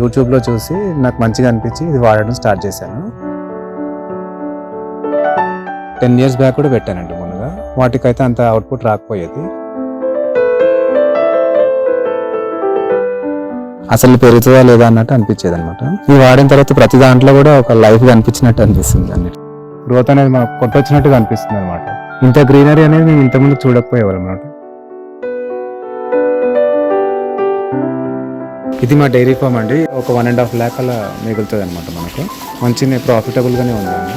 యూట్యూబ్లో చూసి నాకు మంచిగా అనిపించి ఇది వాడడం స్టార్ట్ చేశాను. టెన్ ఇయర్స్ బ్యాక్ కూడా పెట్టానండి ముందుగా. వాటికైతే అంత అవుట్పుట్ రాకపోయేది. అసలు పెరుగుతుందా లేదా అన్నట్టు అనిపించేది అనమాట ఇది వాడిన తర్వాత ప్రతి దాంట్లో కూడా ఒక లైఫ్ కనిపించినట్టు అనిపిస్తుంది అన్ని గ్రోత్ అనేది మనకు కొట్టొచ్చినట్టుగా అనిపిస్తుంది అనమాట ఇంత గ్రీనరీ అనేది మేము ఇంతకుముందు చూడకపోయేవాళ్ళం అనమాట ఇది మా డైరీ ఫామ్ అండి. ఒక వన్ అండ్ హాఫ్ ల్యాక్ అలా మిగులుతుంది అనమాట మనకు. మంచి ప్రాఫిటబుల్ గానే ఉందండి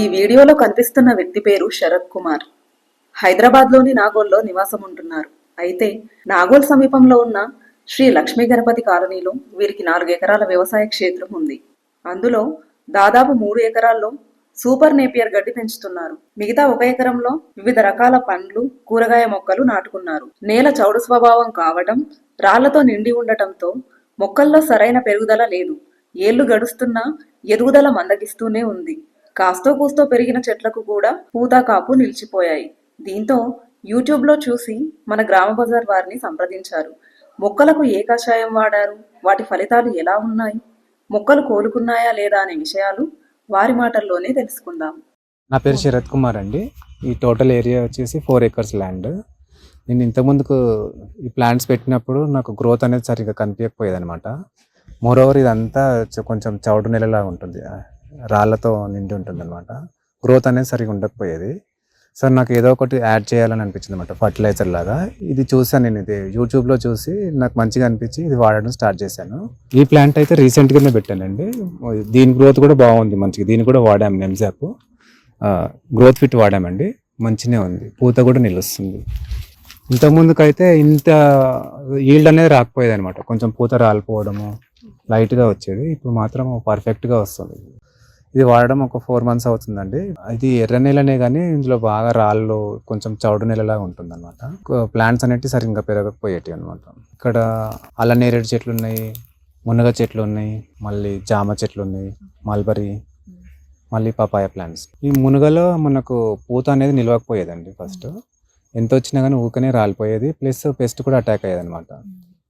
ఈ వీడియోలో కనిపిస్తున్న వ్యక్తి పేరు శరత్ కుమార్. హైదరాబాద్లోని నాగోల్లో నివాసం ఉంటున్నారు అయితే నాగోల్ సమీపంలో ఉన్న శ్రీ లక్ష్మీ గణపతి కాలనీలో వీరికి నాలుగు ఎకరాల వ్యవసాయ క్షేత్రం ఉంది. అందులో దాదాపు మూడు ఎకరాల్లో సూపర్ నేపియర్ గడ్డి పెంచుతున్నారు. మిగతా ఒక ఎకరంలో వివిధ రకాల పండ్లు కూరగాయ మొక్కలు నాటుకున్నారు. నేల చౌడు స్వభావం కావటం రాళ్ళతో నిండి ఉండటంతో మొక్కల్లో సరైన పెరుగుదల లేదు. ఏళ్ళు గడుస్తున్నా ఎదుగుదల మందగిస్తూనే ఉంది. కాస్తో కూస్తో పెరిగిన చెట్లకు కూడా పూత కాపు నిలిచిపోయాయి. దీంతో యూట్యూబ్లో చూసి మన గ్రామ బజార్ వారిని సంప్రదించారు. మొక్కలకు ఏ కషాయం వాడారు? వాటి ఫలితాలు ఎలా ఉన్నాయి? మొక్కలు కోలుకున్నాయా లేదా అనే విషయాలు వారి మాటల్లోనే తెలుసుకుందాం. నా పేరు శరత్ కుమార్ అండి. ఈ టోటల్ ఏరియా వచ్చేసి ఫోర్ ఏకర్స్ ల్యాండ్. నేను ఇంతకుముందుకు ఈ ప్లాంట్స్ పెట్టినప్పుడు నాకు గ్రోత్ అనేది సరిగ్గా కనిపించకపోయేది అనమాట మోర్ ఓవర్ ఇదంతా కొంచెం చౌడు నెలలా ఉంటుంది. రాళ్ళతో నిండి ఉంటుంది అనమాట గ్రోత్ అనేది సరిగ్గా ఉండకపోయేది. సార్ నాకు ఏదో ఒకటి యాడ్ చేయాలని అనిపించింది అనమాట ఫర్టిలైజర్ లాగా. ఇది చూసాను నేను ఇది యూట్యూబ్లో చూసి నాకు మంచిగా అనిపించి ఇది వాడడం స్టార్ట్ చేశాను. ఈ ప్లాంట్ అయితే రీసెంట్గానే పెట్టానండి. దీని గ్రోత్ కూడా బాగుంది మంచిగా దీన్ని కూడా వాడాము నెమ్జాప్ గ్రోత్ ఫిట్ వాడామండి మంచిగా ఉంది పూత కూడా నిలుస్తుంది. ఇంతకుముందుకైతే ఇంత ఈల్డ్ అనేది రాకపోయేది అనమాట కొంచెం పూత రాలిపోవడము లైట్గా వచ్చేది ఇప్పుడు మాత్రం పర్ఫెక్ట్గా వస్తుంది. ఇది వాడడం ఒక ఫోర్ మంత్స్ అవుతుందండి. ఇది ఎర్ర నెలనే కానీ ఇందులో బాగా రాళ్ళు కొంచెం చౌడు నెలలా ఉంటుంది అనమాట ప్లాంట్స్ అనేవి సరిగ్గా పెరగకపోయేటి అనమాట ఇక్కడ అల్ల నేరేడు చెట్లు ఉన్నాయి మునగ చెట్లు ఉన్నాయి మళ్ళీ జామ చెట్లు ఉన్నాయి మల్బరీ మళ్ళీ పపాయ ప్లాంట్స్. ఈ మునగలో మనకు పూత అనేది నిలవకపోయేదండి ఫస్ట్. ఎంత వచ్చినా కానీ ఊకనే రాలిపోయేది ప్లస్ పెస్ట్ కూడా అటాక్ అయ్యేది అనమాట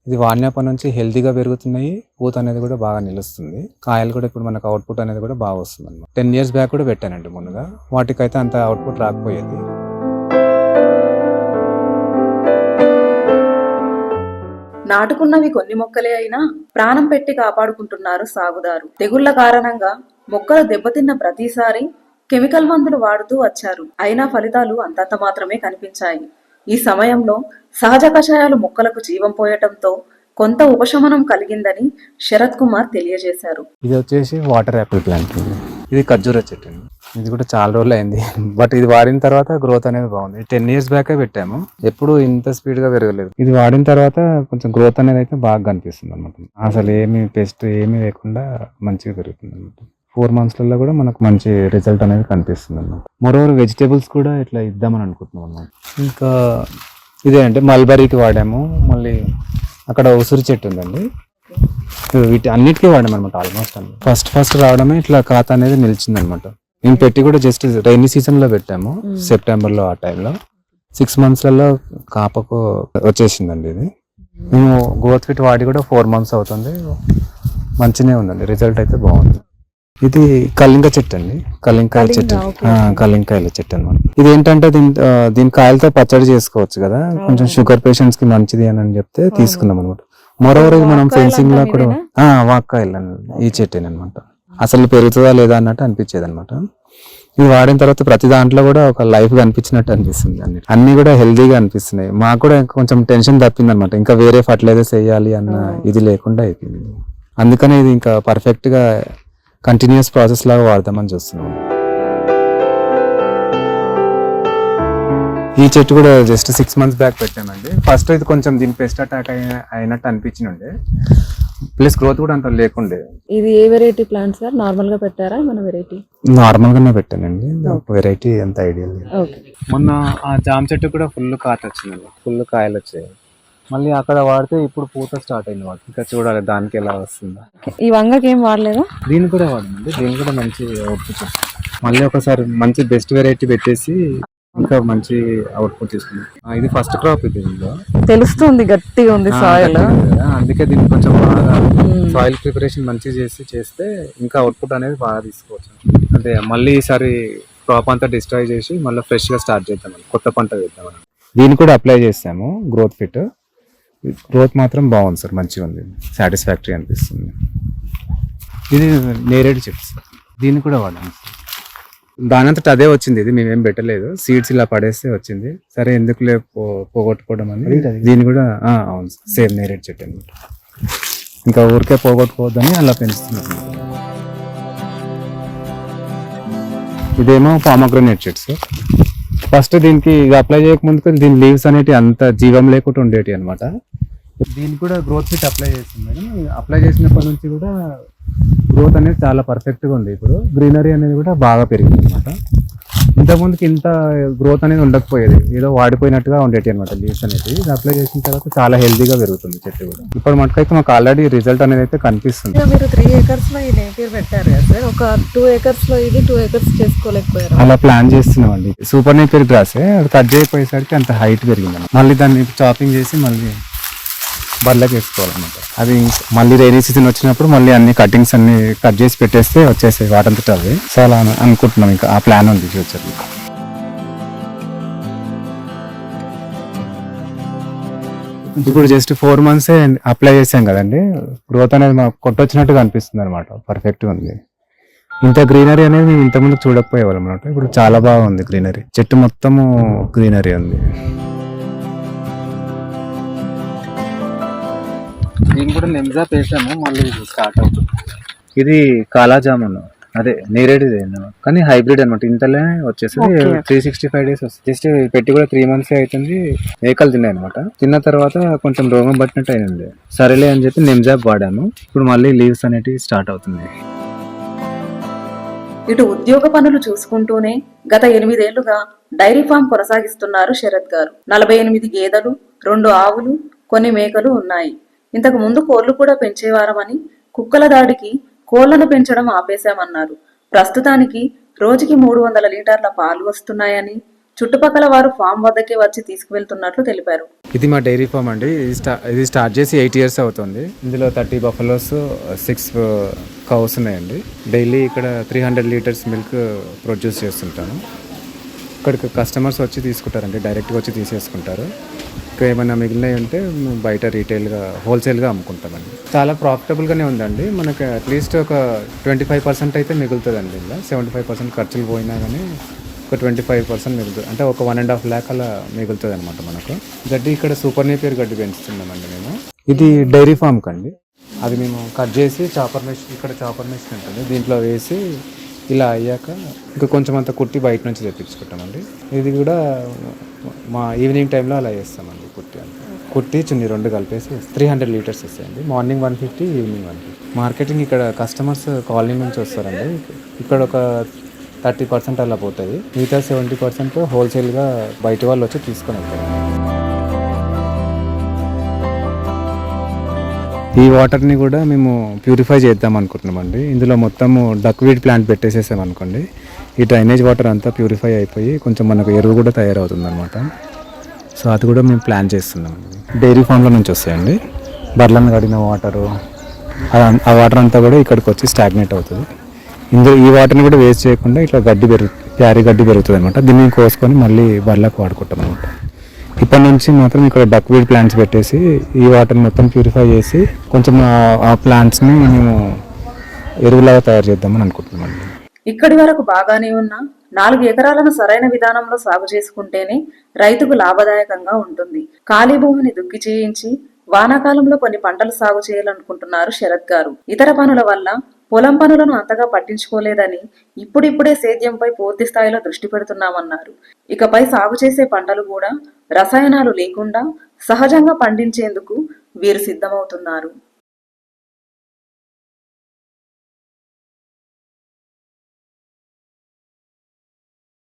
ఇది వాడినప్పటి నుంచి హెల్తీగా పెరుగుతున్నాయి పూత అనేది కూడా బాగా నిలుస్తుంది. కాయలు కూడా ఇప్పుడు మనకు అవుట్పుట్ అనేది కూడా బాగా వస్తుంది అనమాట టెన్ ఇయర్స్ బ్యాక్ కూడా పెట్టానండి ముందుగా వాటికైతే అంత అవుట్పుట్ రాకపోయేది. నాటుకున్నవి కొన్ని మొక్కలే అయినా ప్రాణం పెట్టి కాపాడుకుంటున్నారు సాగుదారు. తెగుళ్ళ కారణంగా మొక్కలు దెబ్బతిన్న ప్రతిసారి కెమికల్ మందులు వాడుతూ వచ్చారు. అయినా ఫలితాలు అంతంత మాత్రమే కనిపించాయి. ఈ సమయంలో సహజ కషాయాలు మొక్కలకు జీవం పోయటంతో కొంత ఉపశమనం కలిగిందని శరత్ కుమార్ తెలియజేశారు. ఇది వచ్చేసి వాటర్ యాపిల్ ప్లాంట్. ఇది ఖర్జూర చెట్టు అండి. ఇది కూడా చాలా రోజులు అయింది బట్ ఇది వాడిన తర్వాత గ్రోత్ అనేది బాగుంది. టెన్ ఇయర్స్ బ్యాకే పెట్టాము. ఎప్పుడు ఇంత స్పీడ్గా పెరగలేదు. ఇది వాడిన తర్వాత కొంచెం గ్రోత్ అనేది అయితే బాగా కనిపిస్తుంది అనమాట అసలు ఏమి పెస్ట్ ఏమీ లేకుండా మంచిగా పెరుగుతుంది అనమాట ఫోర్ మంత్స్లలో కూడా మనకు మంచి రిజల్ట్ అనేది కనిపిస్తుంది అనమాట మరోవర్ వెజిటేబుల్స్ కూడా ఇట్లా ఇద్దామని అనుకుంటున్నాం అనమాట ఇంకా ఇదే అంటే మల్బరీకి వాడాము. మళ్ళీ అక్కడ ఉసిరి చెట్టు ఉందండి. వీటి అన్నిటికీ వాడాం అనమాట ఆల్మోస్ట్ అన్ని. ఫస్ట్ ఫస్ట్ రావడమే ఇట్లా ఖాతా అనేది నిలిచింది అనమాట నేను పెట్టి కూడా జస్ట్ రైనీ సీజన్లో పెట్టాము సెప్టెంబర్లో ఆ టైంలో. సిక్స్ మంత్స్లలో కాపకు వచ్చేసిందండి ఇది. మేము గ్రోత్ ఫిట్ వాడి కూడా ఫోర్ మంత్స్ అవుతుంది. మంచినే ఉందండి రిజల్ట్ అయితే బాగుంది. ఇది కలింగ చెట్టు అండి. కలింకాయ చెట్టు. కలింకాయల చెట్టు అనమాట ఇది ఏంటంటే దీని దీని కాయలతో పచ్చడి చేసుకోవచ్చు కదా. కొంచెం షుగర్ పేషెంట్స్కి మంచిది అని అని చెప్తే తీసుకున్నాం అనమాట మరోవర్ ఇది మనం ఫెన్సింగ్లో కూడా వాక్కాయలు. ఈ చెట్టేనమాట అసలు పెరుగుతుందా లేదా అన్నట్టు అనిపించేది అనమాట ఇది వాడిన తర్వాత ప్రతి దాంట్లో కూడా ఒక లైఫ్ కనిపించినట్టు అనిపిస్తుంది అన్ని. అన్ని కూడా హెల్దీగా అనిపిస్తున్నాయి. మాకు కూడా కొంచెం టెన్షన్ తప్పింది అనమాట ఇంకా వేరే ఫర్టిలైజర్స్ వేయాలి అన్న ఇది లేకుండా అయిపోయింది. అందుకనే ఇది ఇంకా పర్ఫెక్ట్గా కంటిన్యూస్ ప్రాసెస్ లాగా వాడదామని చూస్తున్నాం. ఈ చెట్టు కూడా జస్ట్ సిక్స్ మంత్స్ బ్యాక్ పెట్టామండి. ఫస్ట్ ఇది కొంచెం దీని పెస్ట్ అటాక్ అయినట్టు అనిపించినుండే ప్లస్ గ్రోత్ కూడా అంత లేకుండే. ఇది ఏ వెరైటీ ప్లాంట్ సార్? నార్మల్గా పెట్టారా? మన వెరైటీ నార్మల్ గానే పెట్టానండి. వెరైటీ ఎంత ఐడియా లేదు. మొన్న ఆ జామ చెట్టు కూడా ఫుల్ కాత వచ్చిందండి ఫుల్ కాయలు వచ్చాయి మళ్ళీ అక్కడ వాడితే ఇప్పుడు పూత స్టార్ట్ అయింది వాడు. ఇంకా చూడాలి దానికి ఎలా వస్తుందో. ఈ వంగకి ఏం వాడలేదా? దీన్ని కూడా వాడమండి దీన్ని కూడా మంచి అవుట్పుట్ వస్తుంది. మళ్ళీ ఒకసారి మంచి బెస్ట్ వెరైటీ పెట్టేసి ఇంకా మంచి అవుట్పుట్ తీసుకుంది ఇది ఫస్ట్ క్రాప్ ఇది తెలుస్తుంది గట్టిగా ఉంది సాయిల్ అందుకే దీన్ని కొంచెం బాగా సాయిల్ ప్రిపరేషన్ మంచిగా చేసి చేస్తే ఇంకా అవుట్పుట్ అనేది బాగా తీసుకోవచ్చు. అంటే మళ్ళీ ఈసారి క్రాప్ అంతా డిస్ట్రాయ్ చేసి మళ్ళీ ఫ్రెష్గా స్టార్ట్ చేద్దాం. కొత్త పంట వేద్దాం దీన్ని కూడా అప్లై చేసాము గ్రోత్ ఫిట్ గ్రోత్ మాత్రం బాగుంది సార్ మంచిగా ఉంది. సాటిస్ఫాక్టరీ అనిపిస్తుంది. ఇది నేరేడు చిప్స్ దీన్ని కూడా వాడాము దానంతట అదే వచ్చింది ఇది మేమేం పెట్టలేదు. సీడ్స్ ఇలా పడేస్తే వచ్చింది. సరే ఎందుకులే పో- పోగొట్టుకోవడం అని. దీన్ని కూడా అవును సేమ్ నేరేడు చెట్టు అనమాట ఇంకా ఊరికే పోగొట్టుకోవద్దని అలా పెంచుతున్నాం ఇదేమో పామగ్రనేట్ చెట్స్ ఫస్ట్ దీనికి అప్లై చేయక ముందుకు దీని లీవ్స్ అనేటి అంత జీవం లేకుండా ఉండేటి అనమాట దీనికి కూడా గ్రోత్ ఫిట్ అప్లై చేసింది మేడం. అప్లై చేసినప్పటి నుంచి కూడా గ్రోత్ అనేది చాలా పర్ఫెక్ట్గా ఉంది. ఇప్పుడు గ్రీనరీ అనేది కూడా బాగా పెరిగింది అనమాట ఇంతకుముందుకి ఇంత గ్రోత్ అనేది ఉండకపోయేది. ఏదో వాడిపోయినట్టుగా ఉండేటి అనమాట లీవ్స్ అనేది. అప్లై చేసిన తర్వాత చాలా హెల్దీగా పెరుగుతుంది చెట్టు కూడా. ఇప్పుడు మటుకైతే మాకు ఆల్రెడీ రిజల్ట్ అనేది అయితే కనిపిస్తుంది. మీరు త్రీ ఏకర్స్లో ఈ నేపియర్ పెట్టారు కదా సార్. ఒక టూ ఏకర్స్లో ఇది టూ ఏకర్స్ చేసుకోలేకపోయారు? అలా ప్లాన్ చేస్తున్నామండి. సూపర్ నేపియర్ గ్రాసే అది కట్ చేయకపోయేసరికి అంత హైట్ పెరిగింది మళ్ళీ దాన్ని చాపింగ్ చేసి మళ్ళీ బర్లకు వేసుకోవాలన్నమాట అది మళ్ళీ రైనీ సీజన్ వచ్చినప్పుడు మళ్ళీ అన్ని కటింగ్స్ అన్ని కట్ చేసి పెట్టేస్తే వచ్చేసాయి వాటంతట అవి సో అలా అనుకుంటున్నాం ఇంకా ఆ ప్లాన్ ఉంది ఫ్యూచర్లో. ఇప్పుడు జస్ట్ ఫోర్ మంత్సే అప్లై చేసాం కదండి. గ్రోత్ అనేది మాకు కొట్టొచ్చినట్టుగా అనిపిస్తుంది అనమాట పర్ఫెక్ట్గా ఉంది. ఇంత గ్రీనరీ అనేది మేము ఇంతకుముందు చూడకపోయేవాళ్ళం అనమాట ఇప్పుడు చాలా బాగుంది గ్రీనరీ. చెట్టు మొత్తము గ్రీనరీ ఉంది. దీన్ని కూడా నిమ్జా వేసాము మళ్ళీ స్టార్ట్ అవుతుంది. ఇది కాలా జామున్ అదే నేరేడిది కానీ హైబ్రిడ్ అనమాట ఇంతలే వచ్చేసి త్రీ సిక్స్టీ ఫైవ్ డేస్ వస్తుంది. జస్ట్ పెట్టి కూడా త్రీ మంత్స్ అవుతుంది మేకలు తిన్నాయి అనమాట తిన్న తర్వాత కొంచెం రోగం పట్టినట్టు అయింది. సరేలే అని చెప్పి నిమ్జాబ్ వాడాము ఇప్పుడు మళ్ళీ లీవ్స్ అనేటివి స్టార్ట్ అవుతుంది ఇటు ఉద్యోగ పనులు చూసుకుంటూనే గత ఎనిమిదేళ్ళుగా డైరీ ఫామ్ కొనసాగిస్తున్నారు శరత్ గారు. నలభై ఎనిమిది గేదెలు రెండు ఆవులు కొన్ని మేకలు ఉన్నాయి. ఇంతకు ముందు కోళ్ళు కూడా పెంచేవారమని కుక్కల దాడికి కోళ్ళను పెంచడం ఆపేశామన్నారు. ప్రస్తుతానికి రోజుకి మూడు వందల లీటర్ల పాలు వస్తున్నాయని చుట్టుపక్కల వారు ఫామ్ వద్దకే వచ్చి తీసుకువెళ్తున్నట్లు తెలిపారు. ఇది మా డైరీ ఫామ్ అండి. ఇది ఇది స్టార్ట్ చేసి ఎయిట్ ఇయర్స్ అవుతుంది. ఇందులో థర్టీ బఫలోస్ సిక్స్ కౌస్ ఉన్నాయండి. డైలీ ఇక్కడ three hundred litres milk produce చేస్తుంటాను ఇక్కడికి కస్టమర్స్ వచ్చి తీసుకుంటారండి. డైరెక్ట్గా వచ్చి తీసేసుకుంటారు. ఇంకా ఏమైనా మిగిలినవి ఉంటే మేము బయట రీటైల్గా హోల్సేల్గా అమ్ముకుంటామండి. చాలా ప్రాఫిటబుల్గానే ఉందండి. మనకి అట్లీస్ట్ ఒక ట్వంటీ ఫైవ్ పర్సెంట్ అయితే మిగులుతుందండి ఇలా సెవెంటీ ఫైవ్ పర్సెంట్ ఖర్చులు పోయినా కానీ ఒక ట్వంటీ ఫైవ్ పర్సెంట్ మిగులుతుంది. అంటే ఒక వన్ అండ్ హాఫ్ ల్యాక్ అలా మిగులుతుంది అనమాట మనకు. గడ్డి ఇక్కడ సూపర్ నేపియర్ గడ్డి పెంచుతున్నామండి మేము. ఇది డైరీ ఫామ్ కండి. అది మేము కట్ చేసి చాపర్ మెషిన్ ఇక్కడ చాపర్ మెషిన్ ఉంటుంది. దీంట్లో వేసి ఇలా అయ్యాక ఇంకా కొంచెం అంత కుట్టి బయట నుంచి తెప్పించుకుంటామండి. ఇది కూడా మా ఈవినింగ్ టైంలో అలా చేస్తామండి. కుట్టి చున్ని రెండు కలిపేసి త్రీ హండ్రెడ్ లీటర్స్ వస్తాయండి morning one fifty evening one fifty. Marketing ఇక్కడ కస్టమర్స్ కాలనీ నుంచి వస్తారండి. ఇక్కడ ఒక థర్టీ పర్సెంట్ అలా పోతుంది. మిగతా సెవెంటీ పర్సెంట్ హోల్సేల్గా బయట వాళ్ళు వచ్చి తీసుకొని వెళ్తారు. ఈ వాటర్ని కూడా మేము ప్యూరిఫై చేద్దాం అనుకుంటున్నామండి. ఇందులో మొత్తము డక్వీడ్ ప్లాంట్ పెట్టేసేసాం అనుకోండి ఈ డ్రైనేజ్ వాటర్ అంతా ప్యూరిఫై అయిపోయి కొంచెం మనకు ఎరువు కూడా తయారవుతుంది అనమాట సో అది కూడా మేము ప్లాన్ చేస్తున్నాం. డైరీ ఫామ్లో నుంచి వస్తాయండి. బర్లను కడిగిన వాటరు ఆ- వాటర్ అంతా కూడా ఇక్కడికి వచ్చి స్టాగ్నేట్ అవుతుంది. ఇందులో ఈ వాటర్ని కూడా వేస్ట్ చేయకుండా ఇట్లా గడ్డి పెరుగు ప్యారీ గడ్డి పెరుగుతుంది అనమాట దీన్ని కోసుకొని మళ్ళీ బర్లకు వాడుకుంటాం అనమాట ఇప్పటి నుంచి మాత్రం ఇక్కడ డక్వీడ్ ప్లాంట్స్ పెట్టేసి ఈ వాటర్ని మొత్తం ప్యూరిఫై చేసి కొంచెం ఆ- ఆ ప్లాంట్స్ని మేము ఎరువులాగా తయారు చేద్దామని అనుకుంటున్నామండి. ఇక్కడి వరకు బాగానే ఉన్నా నాలుగు ఎకరాలను సరైన విధానంలో సాగు చేసుకుంటేనే రైతుకు లాభదాయకంగా ఉంటుంది. ఖాళీ భూమిని దుక్కి చేయించి వానాకాలంలో కొన్ని పంటలు సాగు చేయాలనుకుంటున్నారు శరత్ గారు. ఇతర పనుల వల్ల పొలం పనులను అంతగా పట్టించుకోలేదని ఇప్పుడిప్పుడే సేద్యంపై పూర్తి స్థాయిలో దృష్టి పెడుతున్నామన్నారు. ఇకపై సాగు చేసే పంటలు కూడా రసాయనాలు లేకుండా సహజంగా పండించేందుకు వీరు సిద్ధమవుతున్నారు.